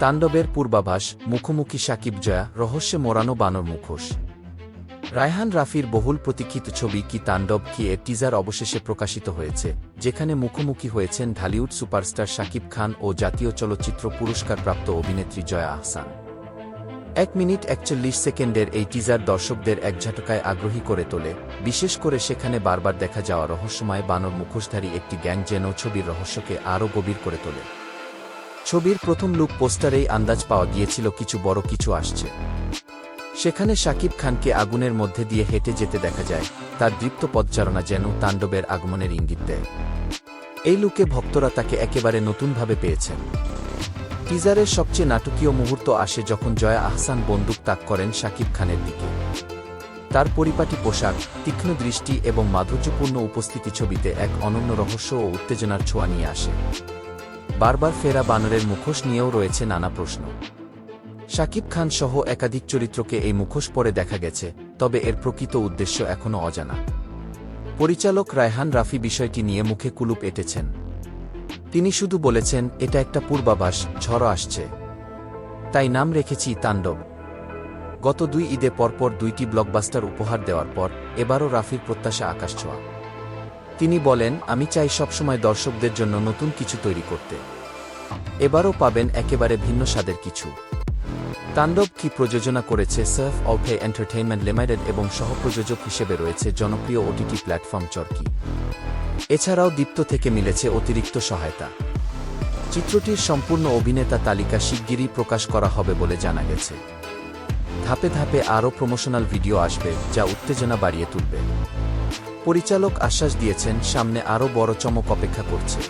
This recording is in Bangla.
তাণ্ডবের পূর্বাভাস, মুখোমুখি সাকিব জয়া, রহস্যে মোড়ানো বানর মুখোশ। রায়হান রাফির বহুল প্রতীক্ষিত ছবি কি তাণ্ডব কি এর টিজার অবশেষে প্রকাশিত হয়েছে, যেখানে মুখোমুখি হয়েছেন ঢালিউড সুপারস্টার শাকিব খান ও জাতীয় চলচ্চিত্র পুরস্কারপ্রাপ্ত অভিনেত্রী জয়া আহসান। এক মিনিট একচল্লিশ সেকেন্ডের এই টিজার দর্শকদের একঝাটকায় আগ্রহী করে তোলে, বিশেষ করে সেখানে বারবার দেখা যাওয়া রহস্যময় বানর মুখোশধারী একটি গ্যাং যেন ছবির রহস্যকে আরও গভীর করে তোলে। ছবির প্রথম লুক পোস্টারেই আন্দাজ পাওয়া গিয়েছিল কিছু বড় কিছু আসছে। সেখানে শাকিব খানকে আগুনের মধ্যে দিয়ে হেঁটে যেতে দেখা যায়, তার দৃপ্ত পদচারণা যেন তাণ্ডবের আগমনের ইঙ্গিত দেয়। এই লুকে ভক্তরা তাকে একেবারে নতুনভাবে পেয়েছেন। টিজারের সবচেয়ে নাটকীয় মুহূর্ত আসে যখন জয়া আহসান বন্দুক তাক করেন শাকিব খানের দিকে। তার পরিপাটি পোশাক, তীক্ষ্ণ দৃষ্টি এবং মাধুর্যপূর্ণ উপস্থিতি ছবিতে এক অনন্য রহস্য ও উত্তেজনার ছোঁয়া নিয়ে আসে। বারবার ফেরা বানরের মুখোশ নিয়েও রয়েছে নানা প্রশ্ন। শাকিব খান সহ একাধিক চরিত্রকে এই মুখোশ পরে দেখা গেছে, তবে এর প্রকৃত উদ্দেশ্য এখনও অজানা। পরিচালক রায়হান রাফি বিষয়টি নিয়ে মুখে কুলুপ এঁটেছেন। তিনি শুধু বলেছেন, এটা একটা পূর্বাভাস ঝড় আসছে। তাই নাম রেখেছি তাণ্ডব। গত দুই ঈদে পরপর দুইটি ব্লকবাস্টার উপহার দেওয়ার পর, এবারও রাফির প্রত্যাশা আকাশ ছোঁয়া। তিনি বলেন, আমি চাই সবসময় দর্শকদের জন্য নতুন কিছু তৈরি করতে। এবারও পাবেন একেবারে ভিন্ন স্বাদের কিছু। তাণ্ডব কি প্রযোজনা করেছে সার্ফ অফে এন্টারটেইনমেন্ট লিমিটেড এবং সহপ্রযোজক হিসেবে রয়েছে জনপ্রিয় ওটিটি প্ল্যাটফর্ম চরকি। এছাড়াও দীপ্ত থেকে মিলেছে অতিরিক্ত সহায়তা। চিত্রটির সম্পূর্ণ অভিনেতা তালিকা শিগগিরই প্রকাশ করা হবে বলে জানা গেছে। ধাপে ধাপে আরও প্রমোশনাল ভিডিও আসবে, যা উত্তেজনা বাড়িয়ে তুলবে। পরিচালক আশ্বাস দিয়েছেন সামনে আরও বড় চমক অপেক্ষা করছে।